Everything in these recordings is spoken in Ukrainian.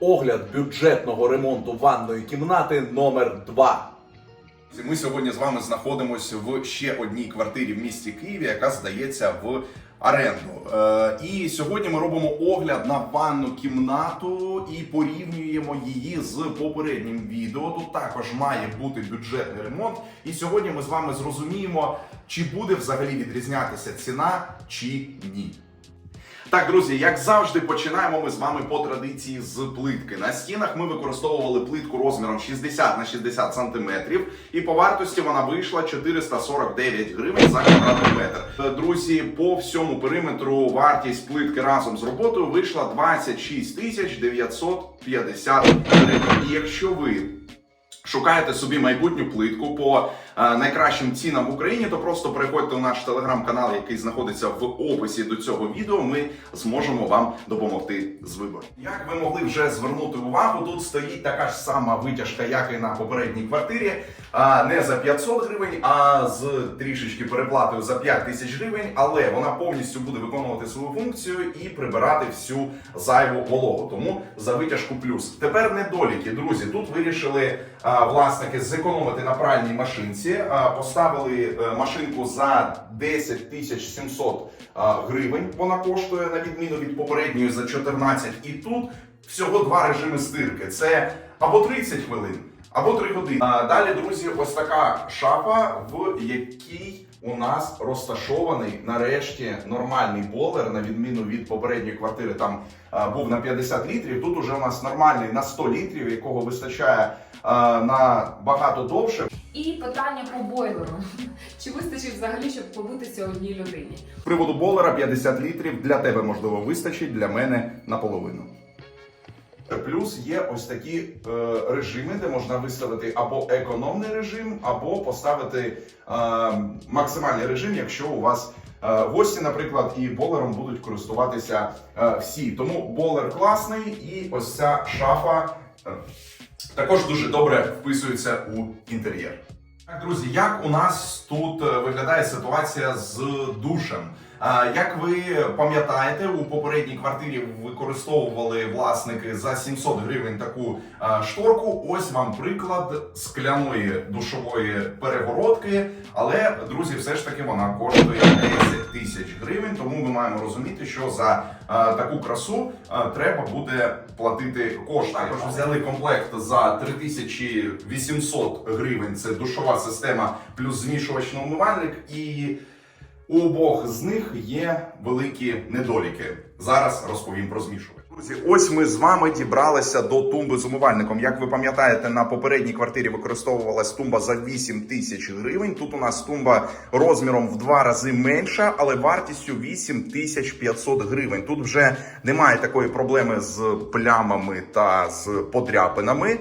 Огляд бюджетного ремонту ванної кімнати номер 2 Ми сьогодні з вами знаходимося в ще одній квартирі в місті Києві, яка здається в оренду. Е, і сьогодні ми робимо огляд на ванну кімнату і порівнюємо її з попереднім відео. Тут також має бути бюджетний ремонт. І сьогодні ми з вами зрозуміємо, чи буде взагалі відрізнятися ціна чи ні. Так, друзі, як завжди, починаємо ми з вами по традиції з плитки. На стінах ми використовували плитку розміром 60 на 60 сантиметрів, і по вартості вона вийшла 449 гривень за квадратний метр. Друзі, по всьому периметру вартість плитки разом з роботою вийшла 26 тисяч 950 гривень. І якщо ви шукаєте собі майбутню плитку по найкращим цінам в Україні, то просто переходьте у наш телеграм-канал, який знаходиться в описі до цього відео. Ми зможемо вам допомогти з вибором. Як ви могли вже звернути увагу, тут стоїть така ж сама витяжка, як і на попередній квартирі. А не за 500 гривень, а з трішечки переплатою за 5 тисяч гривень, але вона повністю буде виконувати свою функцію і прибирати всю зайву вологу. Тому за витяжку плюс. Тепер недоліки, друзі. Тут вирішили власники зекономити на пральній машинці. А, поставили е, машинку за 10 тисяч 700 гривень. Вона коштує на відміну від попередньої за 14. І тут всього два режими стирки. Це або 30 хвилин. Або 3 години. А далі, друзі, ось така шафа, в якій у нас розташований нарешті нормальний болер, на відміну від попередньої квартири. Там а, був на 50 літрів. Тут уже у нас нормальний на 100 літрів, якого вистачає а, на багато довше. І питання по бойлеру. Чи вистачить взагалі, щоб побутися одній людині? Приводу болера 50 літрів для тебе можливо вистачить, для мене наполовину. Плюс є ось такі е, режими, де можна виставити або економний режим, або поставити е, максимальний режим, якщо у вас е, гості, наприклад, і болером будуть користуватися е, всі. Тому болер класний, і ось ця шафа е, також дуже добре вписується у інтер'єр. Так, друзі, як у нас тут е, виглядає ситуація з душем? Як ви пам'ятаєте, у попередній квартирі використовували власники за 700 гривень таку шторку. Ось вам приклад скляної душової перегородки. Але, друзі, все ж таки вона коштує 10 тисяч гривень. Тому ми маємо розуміти, що за таку красу треба буде платити кошти. Також взяли комплект за 3800 гривень. Це душова система плюс змішувачний умивальник і. У обох з них є великі недоліки. Зараз розповім про змішувач. Друзі, ось ми з вами дібралися до тумби з умивальником. Як ви пам'ятаєте, на попередній квартирі використовувалась тумба за 8 тисяч гривень. Тут у нас тумба розміром в два рази менша, але вартістю 8 тисяч 500 гривень. Тут вже немає такої проблеми з плямами та з подряпинами.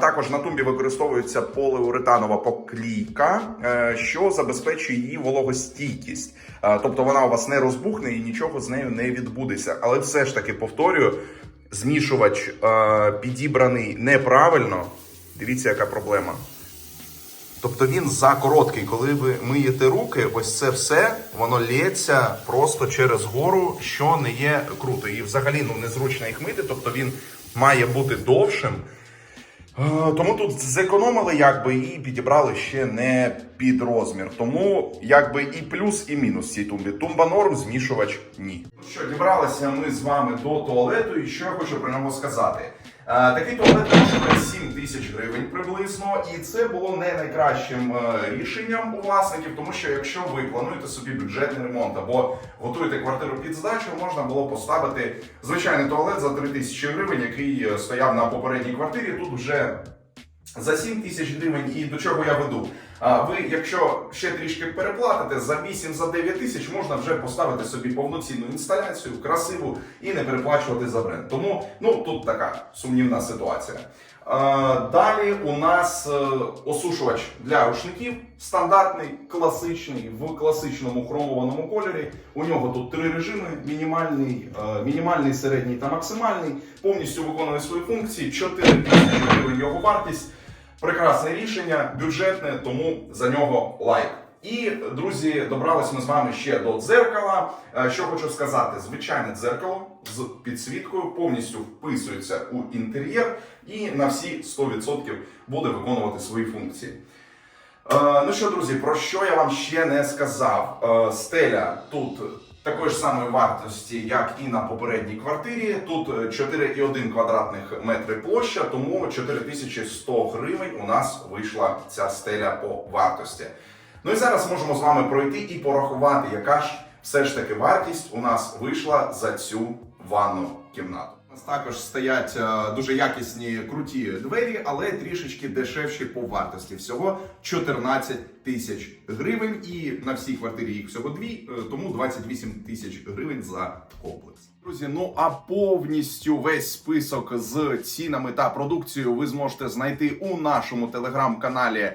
Також на тумбі використовується поліуретанова поклійка, е, що забезпечує її вологостійкість. Тобто вона у вас не розбухне і нічого з нею не відбудеться. Але все ж таки повторюю, змішувач е, підібраний неправильно. Дивіться, яка проблема. Тобто він за короткий, коли ви миєте руки, ось це все воно лється просто через гору, що не є круто. І взагалі ну незручно їх мити, тобто він має бути довшим. Е, Тому тут зекономили якби і підібрали ще не під розмір. Тому якби і плюс, і мінус цій тумбі. Тумба норм, змішувач ні. Ну що, дібралися ми з вами до туалету, і що я хочу про нього сказати. Е, Такий туалет 7 тисяч гривень приблизно, і це було не найкращим е, рішенням у власників, тому що якщо ви плануєте собі бюджетний ремонт або готуєте квартиру під здачу, можна було поставити звичайний туалет за 3 тисячі гривень, який е, стояв на попередній квартирі. Тут вже за 7 тисяч гривень і до чого я веду. А ви, якщо ще трішки переплатите, за 8 за 9 тисяч можна вже поставити собі повноцінну інсталяцію, красиву і не переплачувати за бренд. Тому ну тут така сумнівна ситуація. Далі у нас е, осушувач для рушників стандартний, класичний в класичному хромованому кольорі. У нього тут три режими: мінімальний, е, мінімальний, середній та максимальний. Повністю виконує свої функції. 4 тисячі його вартість. Прекрасне рішення, бюджетне, тому за нього лайк. І, друзі, добрались ми з вами ще до дзеркала. Е, Що хочу сказати, звичайне дзеркало з підсвіткою повністю вписується у інтер'єр і на всі 100% буде виконувати свої функції. Е, Ну що, друзі, про що я вам ще не сказав? Е, Стеля тут такої ж самої вартості, як і на попередній квартирі. Тут е, 4,1 квадратних метри площа, тому 4100 гривень у нас вийшла ця стеля по вартості. Ну і зараз можемо з вами пройти і порахувати, яка ж все ж таки вартість у нас вийшла за цю ванну кімнату. Нас також стоять е, дуже якісні круті двері, але трішечки дешевші по вартості. Всього 14 тисяч гривень, і на всій квартирі їх всього дві, е, тому 28 тисяч гривень за комплекс. Друзі, ну а повністю весь список з цінами та продукцією ви зможете знайти у нашому телеграм-каналі.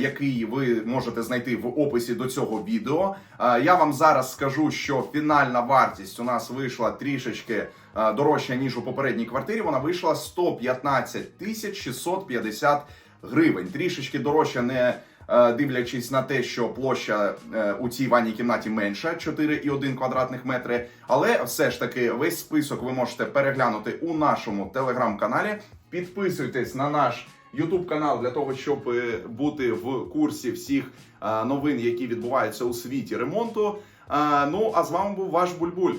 Який ви можете знайти в описі до цього відео. Я вам зараз скажу, що фінальна вартість у нас вийшла трішечки дорожча ніж у попередній квартирі. Вона вийшла 115 тисяч 650 гривень. Трішечки дорожча, не е, дивлячись на те, що площа е, у цій ванній кімнаті менша 4,1 квадратних метри. Але все ж таки весь список ви можете переглянути у нашому телеграм-каналі. Підписуйтесь на наш YouTube канал для того, щоб е, бути в курсі всіх е, новин, які відбуваються у світі ремонту. Е, Ну а з вами був ваш Бульбуль.